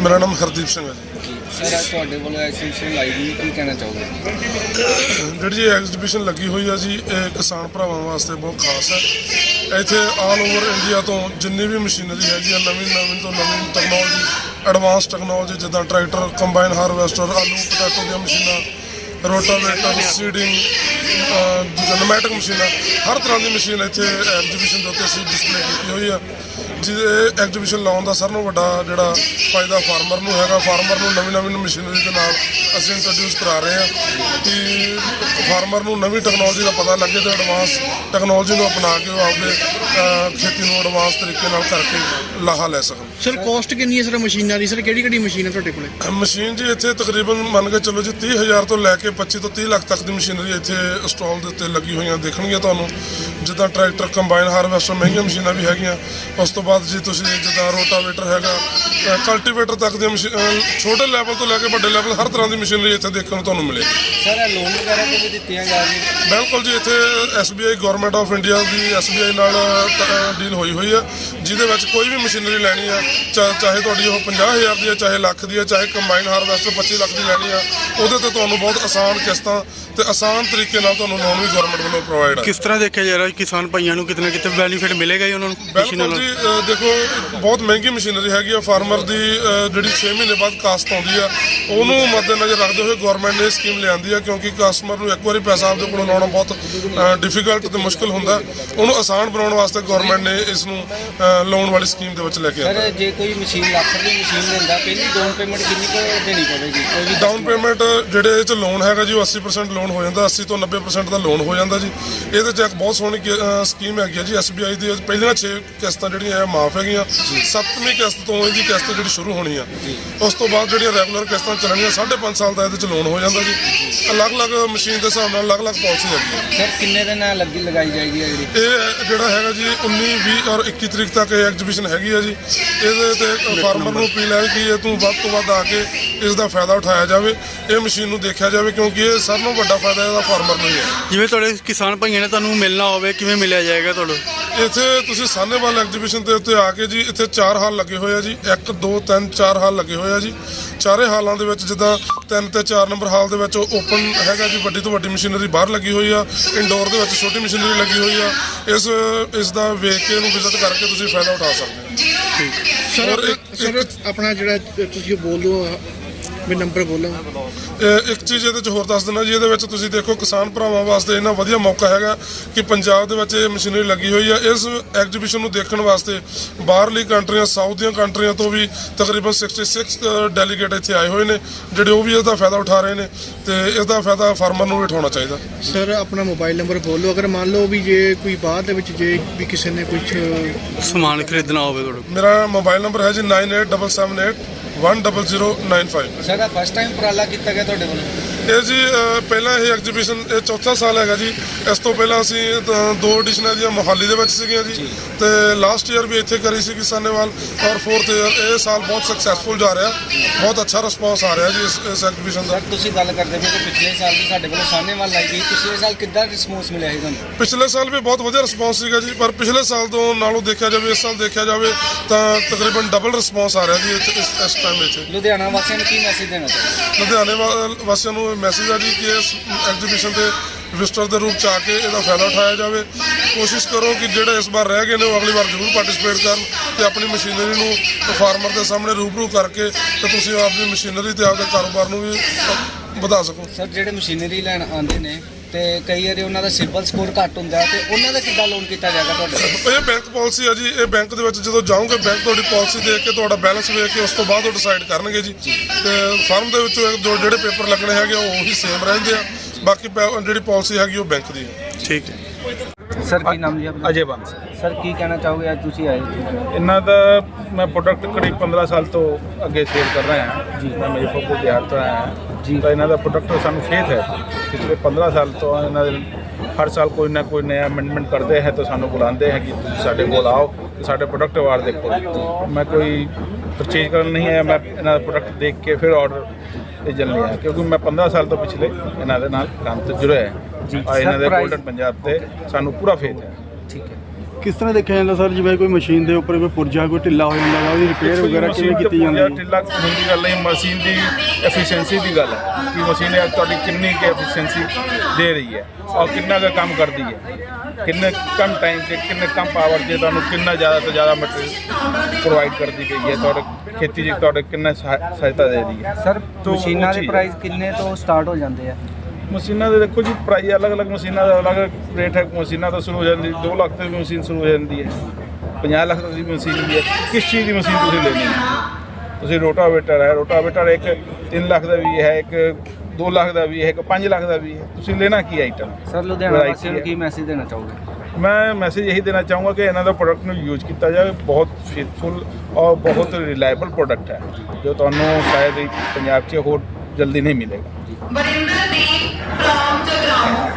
ਮੇਰਾ ਨਾਮ ਹਰਦੀਪ ਸਿੰਘ ਹੈ ਜੀ। ਸਰ ਅੱਜ ਤੁਹਾਡੇ ਵੱਲੋਂ ਐਕਸੀਬਿਸ਼ਨ ਲਾਈ ਗਈ ਕੀ ਕਹਿਣਾ ਚਾਹੋਗੇ? ਜਿਹੜੀ ਐਗਜ਼ੀਬਿਸ਼ਨ ਲੱਗੀ ਹੋਈ ਹੈ ਜੀ ਇਹ ਕਿਸਾਨ ਭਰਾਵਾਂ ਵਾਸਤੇ ਬਹੁਤ ਖਾਸ ਹੈ। ਇੱਥੇ ਆਲ ਓਵਰ ਇੰਡੀਆ ਤੋਂ ਜਿੰਨੀ ਵੀ ਮਸ਼ੀਨਰੀ ਹੈਗੀ ਆ ਨਵੀਂ ਨਵੀਂ ਤੋਂ ਨਵੀਂ ਟੈਕਨੋਲੋਜੀ ਐਡਵਾਂਸ ਟੈਕਨੋਲੋਜੀ ਜਿੱਦਾਂ ਟਰੈਕਟਰ ਕੰਬਾਈਨ ਹਾਰਵੈਸਟਰ ਆਲੂ ਪੋਟੈਟੋ ਦੀਆਂ ਮਸ਼ੀਨਾਂ ਰੋਟਾਵੇਟਰ ਸੀਡਿੰਗ ਜਨਮੈਟਿਕ ਮਸ਼ੀਨਾਂ ਹਰ ਤਰ੍ਹਾਂ ਦੀ ਮਸ਼ੀਨ ਇੱਥੇ ਐਗਜ਼ੀਬਿਸ਼ਨ ਦੇ ਉੱਤੇ ਅਸੀਂ ਡਿਸਪਲੇ ਕੀਤੀ ਹੋਈ ਆ। ਜਿਹਦੇ ਐਗਜ਼ੀਬਿਸ਼ਨ ਲਾਉਣ ਦਾ ਸਭ ਨੂੰ ਵੱਡਾ ਜਿਹੜਾ ਫਾਇਦਾ ਫਾਰਮਰ ਨੂੰ ਹੈਗਾ। ਫਾਰਮਰ ਨੂੰ ਨਵੀਂ ਨਵੀਂ ਮਸ਼ੀਨਰੀ ਦੇ ਨਾਲ ਅਸੀਂ ਇੰਟਰੋਡਿਊਸ ਕਰਾ ਰਹੇ ਹਾਂ ਕਿ ਫਾਰਮਰ ਨੂੰ ਨਵੀਂ ਟੈਕਨੋਲੋਜੀ ਦਾ ਪਤਾ ਲੱਗੇ ਤੇ ਐਡਵਾਂਸ ਟੈਕਨੋਲੋਜੀ ਨੂੰ ਅਪਣਾ ਕੇ ਉਹ ਆਪਦੇ ਖੇਤੀ ਨੂੰ ਐਡਵਾਂਸ ਤਰੀਕੇ ਨਾਲ ਕਰਕੇ ਲਾਹਾ ਲੈ ਸਕਣ। ਸਰ ਕਾਸਟ ਕਿੰਨੀ ਹੈ ਸਰ ਮਸ਼ੀਨਾਂ ਦੀ? ਸਰ ਕਿਹੜੀ ਕਿਹੜੀ ਮਸ਼ੀਨ ਹੈ ਤੁਹਾਡੇ ਕੋਲੇ? ਮਸ਼ੀਨ ਜੀ ਇੱਥੇ ਤਕਰੀਬਨ ਮੰਨ ਕੇ ਚੱਲੋ ਜੀ 30000 ਤੋਂ ਲੈ ਕੇ 25 ਤੋਂ 30 ਲੱਖ ਤੱਕ ਦੀ ਮਸ਼ੀਨਰੀ ਇੱਥੇ ਸਟਾਲ ਦੇ ਉੱਤੇ ਲੱਗੀ ਹੋਈਆਂ ਦੇਖਣਗੀਆਂ ਤੁਹਾਨੂੰ। ਜਿੱਦਾਂ ਟਰੈਕਟਰ ਕੰਬਾਈਨ ਹਾਰਵੈਸਟਰ ਮਹਿੰਗੀਆਂ ਮਸ਼ੀਨਾਂ ਵੀ ਹੈਗੀਆਂ। ਉਸ ਤੋਂ ਬਾਅਦ ਜੀ ਤੁਸੀਂ ਜਿੱਦਾਂ ਰੋਟਾਵੇਟਰ ਹੈਗਾ ਕਲਟੀਵੇਟਰ ਤੱਕ ਅਹ, ਛੋਟੇ ਲੈਵਲ ਤੋਂ ਲੈ ਕੇ ਵੱਡੇ ਲੈਵਲ ਹਰ ਤਰ੍ਹਾਂ ਦੀ ਮਸ਼ੀਨਰੀ ਇੱਥੇ ਦੇਖਣ ਨੂੰ ਤੁਹਾਨੂੰ ਮਿਲੇਗੀ। ਸਰ ਇਹ ਲੋਨ ਵਗੈਰਾ ਤੇ ਵੀ ਦਿੱਤੀਆਂ ਜਾ ਰਹੀਆਂ ਬਿਲਕੁਲ ਜੀ ਇੱਥੇ SBI ਗਵਰਨਮੈਂਟ ਆਫ ਇੰਡੀਆ ਦੀ SBI ਨਾਲ ਡੀਲ ਹੋਈ ਹੋਈ ਆ ਜਿਹਦੇ ਵਿੱਚ ਕੋਈ ਵੀ ਮਸ਼ੀਨਰੀ ਲੈਣੀ ਆ ਚਾ- ਚਾਹੇ ਤੁਹਾਡੀ ਉਹ 50000 ਦੀ ਆ ਚਾਹੇ ਲੱਖ ਦੀ ਆ ਚਾਹੇ ਕੰਬਾਈਨ ਹਾਰਵੈਸਟਰ 25 ਲੱਖ ਦੀ ਲੈਣੀ ਆ ਉਹਦੇ ਤੇ ਤੁਹਾਨੂੰ ਬਹੁਤ ਆਸਾਨ ਕਿਸ਼ਤਾਂ ਤੇ ਆਸਾਨ ਤਰੀਕੇ ਨਾਲ ਤੁਹਾਨੂੰ ਲੋਨ ਵੀ ਗਵਰਨਮੈਂਟ ਵੱਲੋਂ ਪ੍ਰੋਵਾਈਡ ਆ। ਕਿਸ ਤਰ੍ਹਾਂ ਦੇਖਿਆ ਜਾ ਰਿਹਾ ਕਿਸਾਨ ਭਾਈਆਂ ਨੂੰ ਕਿਤੇ ਨਾ ਕਿਤੇ ਬੈਨੀਫਿਟ ਮਿਲੇਗਾ ਹੀ ਉਹਨਾਂ ਨੂੰ ਮਸ਼ੀਨਾਂ ਬਿਲਕੁਲ ਨਾਲ ਜੀ ਦੇਖੋ ਬਹੁਤ ਮਹਿੰਗੀ ਮਸ਼ੀਨਰੀ ਹੈਗੀ ਆ ਫਾਰਮਰ ਦੀ ਜਿਹੜੀ 6 ਮਹੀਨੇ ਬਾਅਦ ਕਾਸਟ ਆਉਂਦੀ ਆ ਉਹਨੂੰ ਮੱਦੇਨਜ਼ਰ ਰੱਖਦੇ ਹੋਏ ਗਵਰਨਮੈਂਟ ਨੇ ਇਹ ਸਕੀਮ ਲਿਆਂਦੀ ਆ ਕਿਉਂਕਿ ਕਸਟਮਰ ਨੂੰ ਇੱਕ ਵਾਰੀ ਪੈਸਾ ਆਪਦੇ ਕੋਲੋਂ ਲਾਉਣਾ ਬਹੁਤ ਡਿਫਿਕਲਟ ਤੇ ਮੁਸ਼ਕਲ ਹੁੰਦਾ। ਉਹਨੂੰ ਆਸਾਨ ਬਣਾਉਣ ਵਾਸਤੇ ਗਵਰਨਮੈਂਟ ਨੇ ਇਸ ਨੂੰ ਲੋਨ ਵਾਲੀ ਸਕੀਮ ਦੇ ਵਿੱਚ ਲੈ ਕੇ ਸਰ ਜੇ ਕੋਈ ਮਸ਼ੀਨ ਲੱਖ ਦੀ ਮਸ਼ੀਨ ਲੈਂਦਾ ਪਹਿਲੀ ਡਾਊਨ ਪੇਮੈਂਟ ਕਿੰਨੀ ਕੁ ਦੇਣੀ ਪਵੇਗੀ? ਡਾਊਨ ਪੇਮੈਂਟ ਜਿਹੜੇ ਇਹ ਚ ਲੋਨ ਹੈਗਾ ਜੀ ਉਹ 80% ਲੋਨ ਹੋ ਜਾਂਦਾ 80 ਤੋਂ 90% ਦਾ ਲੋਨ ਹੋ ਜਾਂਦਾ ਜੀ। ਇਹਦੇ ਚ ਇੱਕ ਬਹੁਤ ਸੋਹਣੀ ਸਕੀਮ ਹੈਗੀ ਆ ਜੀ SBI ਦੀ। ਪਹਿਲੀਆਂ 6 ਕਿਸ਼ਤਾਂ ਜਿਹੜੀਆਂ ਮਾਫ ਹੈਗੀਆਂ। ਸੱਤਵੀਂ ਕਿਸ਼ਤ ਤੋਂ ਇਹਦੀ ਕਿਸ਼ਤ ਜਿਹੜੀ ਸ਼ੁਰੂ ਹੋਣੀ ਆ। ਉਸ ਤੋਂ ਬਾਅਦ ਜਿਹੜੀਆਂ ਰੈਗੂਲਰ ਕਿਸ਼ਤਾਂ ਚੱਲਣੀਆਂ 5.5 ਸਾਲ ਦਾ ਇਹਦੇ ਚ ਲੋਨ ਹੋ ਜਾਂਦਾ ਜੀ। ਅਲੱਗ-ਅਲੱਗ ਮਸ਼ੀਨ ਦੇ ਹਿਸਾਬ ਨਾਲ ਅਲੱਗ-ਅਲੱਗ ਪਾਲਿਸੀ ਹੈਗੀ ਆ ਸਰ ਕਿੰਨੇ ਦਿਨ ਨਾਲ ਲੱਗੀ ਲਗਾਈ ਜਾਏਗੀ ਇਹ ਜਿਹੜੀ? ਇਹ ਜਿਹੜਾ ਹੈਗਾ ਜੀ 19 20 ਔਰ 21 ਤਰੀਕ ਤੱਕ ਇਹ ਐਗਜ਼ੀਬਿਸ਼ਨ ਹੈਗੀ ਆ ਜੀ। ਇਹਦੇ ਤੇ ਫਾਰਮਰ ਨੂੰ ਅਪੀਲ ਹੈ ਕਿ ਇਹ ਤੋਂ ਵੱਧ ਤੋਂ ਵੱਧ ਆ ਕੇ ਇਸ ਦਾ ਫਾਇਦਾ ਉਠਾਇਆ ਜਾਵੇ। ਇਹ ਮਸ਼ੀਨ ਨੂੰ ਦੇਖਿਆ ਜਾਵੇ ਕਿਉਂਕਿ ਇਹ ਸਾਰਿਆਂ ਨਾਲੋਂ ਵੱਡਾ ਫਾਇਦਾ ਇਹਦਾ ਫਾਰਮਰ ਨੂੰ ਹੀ ਹੈ। ਜਿਵੇਂ ਤੁਹਾਡੇ ਕਿਸਾਨ ਭਾਈਆਂ ਨੇ ਤੁਹਾਨੂੰ ਮਿਲਣਾ ਹੋਵੇ ਕਿਵੇਂ ਮਿਲਿਆ ਜਾਏਗਾ ਤੁਹਾਨੂੰ ਇੱਥੇ ਤੁਸੀਂ ਸਾਹਨੇਵਾਲ ਐਗਜ਼ੀਬਿਸ਼ਨ ਦੇ ਉੱਤੇ ਆ ਕੇ ਜੀ ਇੱਥੇ ਚਾਰ ਹਾਲ ਲੱਗੇ ਹੋਏ ਆ ਜੀ। 1 2 3 4 ਹਾਲ ਲੱਗੇ ਹੋਏ ਆ ਜੀ। ਚਾਰੇ ਹਾਲਾਂ ਦੇ ਵਿੱਚ ਜਿੱਦਾਂ 3 ਤੇ 4 ਨੰਬਰ ਹਾਲ ਦੇ ਵਿੱਚ ਓਪਨ ਹੈਗਾ ਜੀ ਵੱਡੀ ਤੋਂ ਵੱਡੀ ਮਸ਼ੀਨਰੀ ਬਾਹਰ ਲੱਗੀ ਹੋਈ ਆ। ਇੰਡੋਰ ਦੇ ਵਿੱਚ ਛੋਟੀ ਮਸ਼ੀਨਰੀ ਲੱਗੀ ਹੋਈ ਆ। ਇਸ ਇਸ ਦਾ ਵੇਖ ਕੇ ਇਹਨੂੰ ਵਿਜ਼ਿਟ ਕਰਕੇ ਤੁਸੀਂ ਫਾਇਦਾ ਉਠਾ ਸਕਦੇ ਹੋ। ਸਰ ਔਰ ਆਪਣਾ- ਇੱਕ- ਸਰ ਆਪਣਾ ਜਿਹੜਾ ਤੁਸੀਂ ਬੋਲ ਵੀ ਨੰਬਰ ਬੋਲੋ। ਇਹ ਇੱਕ ਚੀਜ਼ ਇਹਦੇ ਚ ਹੋਰ ਦੱਸ ਦਿੰਦਾ ਜੀ ਇਹਦੇ ਵਿੱਚ ਤੁਸੀਂ ਦੇਖੋ ਕਿਸਾਨ ਭਰਾਵਾਂ ਵਾਸਤੇ ਇੰਨਾ ਵਧੀਆ ਮੌਕਾ ਹੈਗਾ ਕਿ ਪੰਜਾਬ ਦੇ ਵਿੱਚ ਇਹ ਮਸ਼ੀਨਰੀ ਲੱਗੀ ਹੋਈ ਆ। ਇਸ ਐਗਜ਼ੀਬਿਸ਼ਨ ਨੂੰ ਦੇਖਣ ਵਾਸਤੇ ਬਾਹਰਲੀ ਕੰਟਰੀਆਂ ਸਾਊਥ ਦੀਆਂ ਕੰਟਰੀਆਂ ਤੋਂ ਵੀ ਤਕਰੀਬਨ 66 ਡੈਲੀਗੇਟ ਇੱਥੇ ਆਏ ਹੋਏ ਨੇ ਜਿਹੜੇ ਉਹ ਵੀ ਇਹਦਾ ਫਾਇਦਾ ਉਠਾ ਰਹੇ ਨੇ ਤੇ ਇਸ ਦਾ ਫਾਇਦਾ ਫਾਰਮਰ ਨੂੰ ਵੀ ਉਠਾਉਣਾ ਚਾਹੀਦਾ। ਸਰ ਆਪਣਾ ਮੋਬਾਈਲ ਨੰਬਰ ਬੋਲੋ। ਅਗਰ ਮੰਨ ਲਓ ਵੀ ਜੇ ਕੋਈ ਬਾਅਦ ਦੇ ਵਿੱਚ ਜੇ ਵੀ ਕਿਸੇ ਨੇ ਕੁਝ ਸਮਾਨ ਖਰੀਦਣਾ ਹੋਵੇ ਤੁਹਾਡੇ ਮੇਰਾ ਮੋਬਾਈਲ ਨੰਬਰ ਹੈ ਜੀ 9878 10095 ਸਰ ਇਹ ਫਸਟ ਟਾਈਮ ਉਪਰਾਲਾ ਕੀਤਾ ਗਿਆ ਤੁਹਾਡੇ ਵੱਲੋਂ? ਇਹ ਜੀ ਅਹ, ਪਹਿਲਾਂ ਇਹ ਐਗਜ਼ੀਬਿਸ਼ਨ ਇਹ ਚੌਥਾ ਸਾਲ ਹੈਗਾ ਜੀ। ਇਸ ਤੋਂ ਪਹਿਲਾਂ ਅਸੀਂ ਤਾਂ ਦੋ ਐਡੀਸ਼ਨਾਂ ਦੀਆਂ ਮੋਹਾਲੀ ਦੇ ਵਿੱਚ ਸੀਗੀਆਂ ਜੀ। ਤੇ ਲਾਸਟ ਈਅਰ ਵੀ ਇੱਥੇ ਕਰੀ ਸੀ ਸਾਨੇਵਾਲ ਔਰ ਫੋਰਥ ਈਅਰ ਇਹ ਸਾਲ ਬਹੁਤ ਸਕਸੈਸਫੁਲ ਜਾ ਰਿਹਾ। ਬਹੁਤ ਅੱਛਾ ਰਿਸਪੌਂਸ ਆ ਰਿਹਾ ਜੀ ਇਸ ਇਸ ਐਗਜ਼ੀਬਿਸ਼ਨ ਦਾ। ਸਰ ਤੁਸੀਂ ਗੱਲ ਕਰਦੇ ਪਏ ਕਿ ਪਿਛਲੇ ਸਾਲ ਵੀ ਸਾਡੇ ਵੱਲੋਂ ਸਾਹਨੇਵਾਲ ਲਾਈ ਗਈ। ਪਿਛਲੇ ਸਾਲ ਕਿੱਦਾਂ ਰਿਸਪੌਂਸ ਮਿਲਿਆ ਸੀ ਤੁਹਾਨੂੰ? ਪਿਛਲੇ ਸਾਲ ਵੀ ਬਹੁਤ ਵਧੀਆ ਰਿਸਪੌਂਸ ਸੀਗਾ ਜੀ ਪਰ ਪਿਛਲੇ ਸਾਲ ਤੋਂ ਨਾਲੋਂ ਦੇਖਿਆ ਜਾਵੇ ਇਸ ਸਾਲ ਦੇਖਿਆ ਜਾਵੇ ਤਾਂ ਤਕਰੀਬਨ ਡਬਲ ਰਿਸਪੌਂਸ ਆ ਰਿਹਾ ਜੀ ਇੱਥੇ ਇਸ ਇਸ ਟਾਈਮ ਇੱਥੇ। ਲੁਧਿਆਣਾ ਵਾਸੀਆਂ ਨੂੰ ਕੀ ਮੈਸੇਜ ਦੇਣਾ ਚਾਹੁੰਦੇ? ਲੁਧਿਆਣੇ ਵਾ- ਵਾਸੀਆਂ ਨੂੰ ਮੈਸੇਜ ਆ ਜੀ ਕਿ ਇਸ ਐਗਜ਼ੀਬਿਸ਼ਨ ਤੇ ਵਿਜ਼ਟਰ ਦੇ ਰੂਪ ਚ ਆ ਕੇ ਇਹਦਾ ਫਾਇਦਾ ਉਠਾਇਆ ਜਾਵੇ। ਕੋਸ਼ਿਸ਼ ਕਰੋ ਕਿ ਜਿਹੜੇ ਇਸ ਵਾਰ ਰਹਿ ਗਏ ਨੇ ਉਹ ਅਗਲੀ ਵਾਰ ਜ਼ਰੂਰ ਪਾਰਟਿਸਿਪੇਟ ਕਰਨ ਤੇ ਆਪਣੀ ਮਸ਼ੀਨਰੀ ਨੂੰ ਫਾਰਮਰ ਦੇ ਸਾਹਮਣੇ ਰੂਬਰੂ ਕਰਕੇ ਤੇ ਤੁਸੀਂ ਆਪਣੀ ਮਸ਼ੀਨਰੀ ਤੇ ਆਪਦੇ ਕਾਰੋਬਾਰ ਨੂੰ ਵੀ ਵਧਾ ਸਕੋ। ਸਰ, ਜਿਹੜੇ ਮਸ਼ੀਨਰੀ ਲੈਣ ਆਉਂਦੇ ਨੇ ਤੇ ਕਈ ਵਾਰੀ ਉਹਨਾਂ ਦਾ ਸਿਬਲ ਸਕੋਰ ਘੱਟ ਹੁੰਦਾ ਤੇ ਉਹਨਾਂ ਦਾ ਕਿੱਦਾਂ ਲੋਨ ਕੀਤਾ ਜਾਏਗਾ ਤੁਹਾਡੇ ਇਹ ਬੈਂਕ ਪਾਲਿਸੀ ਆ ਜੀ ਇਹ ਬੈਂਕ ਦੇ ਵਿੱਚ ਜਦੋਂ ਜਾਓਗੇ ਬੈਂਕ ਤੁਹਾਡੀ ਪਾਲਿਸੀ ਦੇਖ ਕੇ ਤੁਹਾਡਾ ਬੈਲੈਂਸ ਵੇਖ ਕੇ ਉਸ ਤੋਂ ਬਾਅਦ ਉਹ ਡਿਸਾਈਡ ਕਰਨਗੇ ਜੀ। ਤੇ ਫਰਮ ਦੇ ਵਿੱਚੋਂ ਜੋ ਜਿਹੜੇ ਪੇਪਰ ਲੱਗਣੇ ਹੈਗੇ ਉਹ ਉਹੀ ਸੇਮ ਰਹਿੰਦੇ ਆ। ਬਾਕੀ ਪੈ- ਜਿਹੜੀ ਪਾਲਿਸੀ ਹੈਗੀ ਉਹ ਬੈਂਕ ਦੀ ਹੈ। ਠੀਕ ਹੈ। ਸਰ ਕੀ ਨਾਮ ਜੀ ਆਪਣਾ? ਅਜੇ ਬੰਸ ਸਰ। ਕੀ ਕਹਿਣਾ ਚਾਹੋਗੇ? ਅੱਜ ਤੁਸੀਂ ਆਏ ਇਹਨਾਂ ਦਾ ਮੈਂ ਪ੍ਰੋਡਕਟ ਕਰੀਬ 15 ਸਾਲ ਤੋਂ ਅੱਗੇ ਸੇਲ ਕਰ ਰਿਹਾ ਹਾਂ। ਜੀ। ਮੈਂ ਮੁਜ਼ੱਫਰਪੁਰ ਬਿਹਾਰ ਤੋਂ ਆਇਆ ਹਾਂ। ਜੀ। ਤਾਂ ਇਹਨਾਂ ਦਾ ਪ੍ਰੋਡਕਟ ਸਾਨੂੰ ਫੇਥ ਹੈ। ਪਿਛਲੇ 15 ਸਾਲ ਤੋਂ ਇਹਨਾਂ ਦੇ ਹਰ ਸਾਲ ਕੋਈ ਨਾ ਕੋਈ ਨया ਅਮੈਂਡਮੈਂਟ ਕਰਦੇ ਹੈ ਤਾਂ ਸਾਨੂੰ ਬੁਲਾਉਂਦੇ ਹੈ ਕਿ ਤੁਸੀਂ ਸਾਡੇ ਕੋਲ ਆਓ ਤੇ ਸਾਡੇ ਪ੍ਰੋਡਕਟ ਵਾਰ ਦੇਖੋ। ਮੈਂ ਕੋਈ ਪਰਚੇਜ ਕਰਨ ਨਹੀਂ ਆਇਆ। ਮੈਂ ਇਹਨਾਂ ਦਾ ਪ੍ਰੋਡਕਟ ਦੇਖ ਕੇ ਫਿਰ ਆਰਡਰ ਤੇ ਜਲ ਲਿਆ ਕਿਉਂਕਿ ਮੈਂ 15 ਸਾਲ ਤੋਂ ਪਿਛਲੇ ਇਹਨਾਂ ਦੇ ਨਾਲ ਕੰਮ ਤੇ ਜੁੜਿਆ ਹੈ। ਜੀ, ਔਰ ਇਹਨਾਂ ਦੇ ਗੋਲਡਨ ਪੰਜਾਬ ਤੇ ਸਾਨੂੰ ਪੂਰਾ ਫੇਥ ਹੈ। ਠੀਕ ਹੈ। ਕਿਸ ਤਰ੍ਹਾਂ ਦੇਖਿਆ ਜਾਂਦਾ ਸਰ ਜਿਵੇਂ ਕੋਈ ਮਸ਼ੀਨ ਦੇ ਉੱਪਰ ਕੋਈ ਪੁਰਜਾ ਕੋਈ ਢਿੱਲਾ ਹੋ ਜਾਂਦਾ ਉਹਦੀ ਰਿਪੇਅਰ ਵਗੈਰਾ ਕਿਵੇਂ ਕੀਤੀ ਜਾਂਦੀ ਹੈ? ਢਿੱਲਾ ਹੋਣ ਦੀ ਗੱਲ ਨਹੀਂ ਮਸ਼ੀਨ ਦੀ ਐਫੀਸ਼ੀਐਂਸੀ ਦੀ ਗੱਲ ਹੈ। ਕਿ ਮਸ਼ੀਨ ਇਹ ਤੁਹਾਡੀ ਕਿੰਨੀ ਕੁ ਐਫੀਸ਼ੀਐਂਸੀ ਦੇ ਰਹੀ ਹੈ ਔਰ ਕਿੰਨਾ ਕੁ ਕੰਮ ਕਰਦੀ ਹੈ। ਕਿੰਨੇ ਕਮ ਟਾਈਮ ਤੇ ਕਿੰਨੇ ਕਮ ਪਾਵਰ 'ਚ ਤੁਹਾਨੂੰ ਕਿੰਨਾ ਜ਼ਿਆਦਾ ਤੋਂ ਜ਼ਿਆਦਾ ਮਟੀਰੀਅਲ ਪ੍ਰੋਵਾਈਡ ਕਰਦੀ ਪਈ ਹੈ? ਤੁਹਾਡੇ ਖੇਤੀ 'ਚ ਤੁਹਾਡੇ ਕਿੰਨਾ ਸਹਾਇ- ਸਹਾਇਤਾ ਦੇ ਰਹੀ ਹੈ? ਸਰ ਤੋਂ ਮਸ਼ੀਨਾਂ ਦੇ ਚੀਜ਼- ਪ੍ਰਾਈਸ ਕਿੰਨੇ ਤੋਂ ਸਟਾਰਟ ਹੋ ਜਾਂਦੇ ਆ ਮਸ਼ੀਨਾਂ ਦੇ ਦੇਖੋ ਜੀ ਪ੍ਰਾਈਸ ਅਲੱਗ-ਅਲੱਗ ਮਸ਼ੀਨਾਂ ਦਾ ਅਲੱਗ ਰੇਟ ਹੈ। ਮਸ਼ੀਨਾਂ ਤੋਂ ਸ਼ੁਰੂ ਹੋ ਜਾਂਦੀ 2 ਲੱਖ ਤੋਂ ਵੀ ਮਸ਼ੀਨ ਸ਼ੁਰੂ ਹੋ ਜਾਂਦੀ ਹੈ। 50 ਲੱਖ ਤੱਕ ਦੀ ਮਸ਼ੀਨ ਵੀ ਹੈ। ਕਿਸ ਚੀਜ਼ ਦੀ ਮਸ਼ੀਨ ਤੁਸੀਂ ਲੈਣੀ ਹੈ? ਤੁਸੀਂ ਰੋਟਾਵੇਟਰ ਹੈ। ਰੋਟਾਵੇਟਰ ਇੱਕ 3 ਲੱਖ ਦਾ ਵੀ ਹੈ ਇੱਕ 2 ਲੱਖ ਦਾ ਵੀ ਹੈ ਇੱਕ 5 ਲੱਖ ਦਾ ਵੀ ਹੈ ਤੁਸੀਂ ਲੈਣਾ ਕੀ ਆਈਟਮ ਸਰ ਲੁਧਿਆਣਾ ਵਾਸੀਆਂ ਨੂੰ। ਕੀ ਮੈਸੇਜ ਦੇਣਾ ਚਾਹੋਗੇ ਮੈਂ ਮੈਸੇਜ ਇਹੀ ਦੇਣਾ ਚਾਹੂੰਗਾ ਕਿ ਇਹਨਾਂ ਦਾ ਪ੍ਰੋਡਕਟ ਨੂੰ ਯੂਜ਼ ਕੀਤਾ ਜਾਵੇ ਬਹੁਤ ਫੇਥਫੁਲ ਔਰ ਬਹੁਤ ਰਿਲਾਇਬਲ ਪ੍ਰੋਡਕਟ ਹੈ ਜੋ ਤੁਹਾਨੂੰ ਸ਼ਾਇਦ ਪੰਜਾਬ 'ਚ ਹੋਰ ਜਲਦੀ ਨਹੀਂ ਮਿਲੇਗਾ Barinder Deep from Jagrao.